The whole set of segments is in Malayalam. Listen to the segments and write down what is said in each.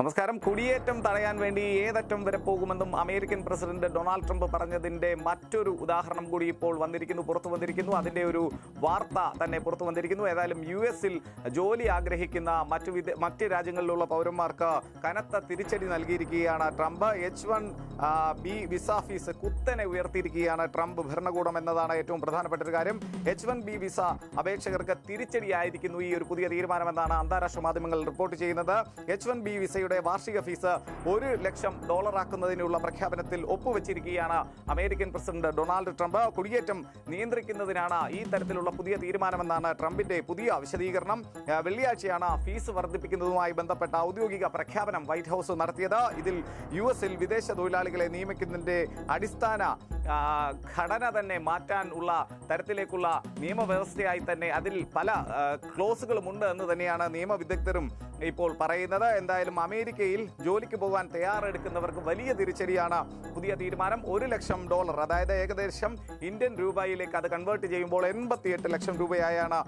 നമസ്കാരം. കുടിയേറ്റം തടയാൻ വേണ്ടി ഏതറ്റം വരെ പോകുമെന്നും അമേരിക്കൻ പ്രസിഡന്റ് ഡൊണാൾഡ് ട്രംപ് പറഞ്ഞതിന്റെ മറ്റൊരു ഉദാഹരണം കൂടി ഇപ്പോൾ വന്നിരിക്കുന്നു പുറത്തു വന്നിരിക്കുന്നു. അതിന്റെ ഒരു വാർത്ത തന്നെ പുറത്തു വന്നിരിക്കുന്നു. ഏതായാലും യു എസിൽ ജോലി ആഗ്രഹിക്കുന്ന മറ്റു വിദേ മറ്റ് രാജ്യങ്ങളിലുള്ള പൗരന്മാർക്ക് കനത്ത തിരിച്ചടി നൽകിയിരിക്കുകയാണ് Trump. H one B visa fees കുത്തനെ ഉയർത്തിയിരിക്കുകയാണ് ട്രംപ് ഭരണകൂടം എന്നതാണ് ഏറ്റവും പ്രധാനപ്പെട്ട ഒരു കാര്യം. എച്ച് വൺ ബി വിസ അപേക്ഷകർക്ക് തിരിച്ചടിയായിരിക്കുന്നു ഈ ഒരു പുതിയ തീരുമാനമെന്നാണ് അന്താരാഷ്ട്ര മാധ്യമങ്ങൾ റിപ്പോർട്ട് ചെയ്യുന്നത്. എച്ച് വൺ ബി വിസയുടെ വാർഷിക ഫീസ് ഒരു ലക്ഷം ഡോളറാക്കുന്നതിനുള്ള പ്രഖ്യാപനത്തിൽ ഒപ്പുവെച്ചിരിക്കുകയാണ് അമേരിക്കൻ പ്രസിഡന്റ് ഡൊണാൾഡ് ട്രംപ്. കുടിയേറ്റം നിയന്ത്രിക്കുന്നതിനാണ് ഈ തരത്തിലുള്ള പുതിയ തീരുമാനമെന്നാണ് ട്രംപിന്റെ പുതിയ വിശദീകരണം. വെള്ളിയാഴ്ചയാണ് ഫീസ് വർദ്ധിപ്പിക്കുന്നതുമായി ബന്ധപ്പെട്ട ഔദ്യോഗിക പ്രഖ്യാപനം വൈറ്റ് ഹൗസ് നടത്തിയത്. ഇതിൽ യു എസിൽ വിദേശ തൊഴിലാളികളെ നിയമിക്കുന്നതിന്റെ അടിസ്ഥാന ഘടന തന്നെ മാറ്റാൻ ഉള്ള തരത്തിലേക്കുള്ള നിയമവ്യവസ്ഥയായി തന്നെ അതിൽ പല ക്ലോസുകളും ക്ലോസുകളുമുണ്ട് എന്ന് തന്നെയാണ് നിയമവിദഗ്ധരും ഇപ്പോൾ പറയുന്നത്. എന്തായാലും അമേരിക്കയിൽ ജോലിക്ക് പോകാൻ തയ്യാറെടുക്കുന്നവർക്ക് വലിയ തിരിച്ചടിയാണ് പുതിയ തീരുമാനം. ഒരു ലക്ഷം ഡോളർ അതായത് ഏകദേശം ഇന്ത്യൻ രൂപയിലേക്ക് അത് കൺവേർട്ട് ചെയ്യുമ്പോൾ എൺപത്തിയെട്ട് ലക്ഷം രൂപയായാണ്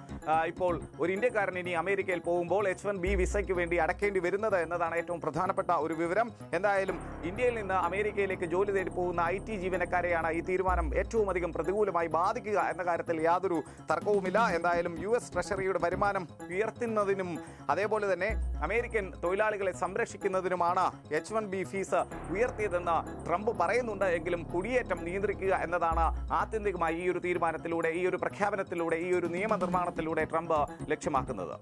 ഇപ്പോൾ ഒരു ഇന്ത്യക്കാരൻ ഇനി അമേരിക്കയിൽ പോകുമ്പോൾ എച്ച് വൺ ബി വിസയ്ക്ക് വേണ്ടി അടക്കേണ്ടി വരുന്നത് എന്നതാണ് ഏറ്റവും പ്രധാനപ്പെട്ട ഒരു വിവരം. എന്തായാലും ഇന്ത്യയിൽ നിന്ന് അമേരിക്കയിലേക്ക് ജോലി തേടി പോകുന്ന ഐ ടി ജീവനക്കാരെയാണ് ഈ തീരുമാനം ഏറ്റവും അധികം പ്രതികൂലമായി ബാധിക്കുക എന്ന കാര്യത്തിൽ യാതൊരു തർക്കവുമില്ല. എന്തായാലും യു എസ് ട്രഷറിയുടെ വരുമാനം ഉയർത്തുന്നതിനും അതേപോലെ തന്നെ അമേരിക്കൻ തൊഴിലാളികളെ സംരക്ഷിക്കുന്നതിനുമാണ് എച്ച് വൺ ബി ഫീസ് ഉയർത്തിയതെന്ന് ട്രംപ് പറയുന്നുണ്ട്. എങ്കിലും കുടിയേറ്റം നിയന്ത്രിക്കുക എന്നതാണ് ആത്യന്തികമായി ഈ ഒരു തീരുമാനത്തിലൂടെ ഈ ഒരു പ്രഖ്യാപനത്തിലൂടെ ഈ ഒരു നിയമനിർമ്മാണത്തിലൂടെ ട്രംപ് ലക്ഷ്യമാക്കുന്നത്.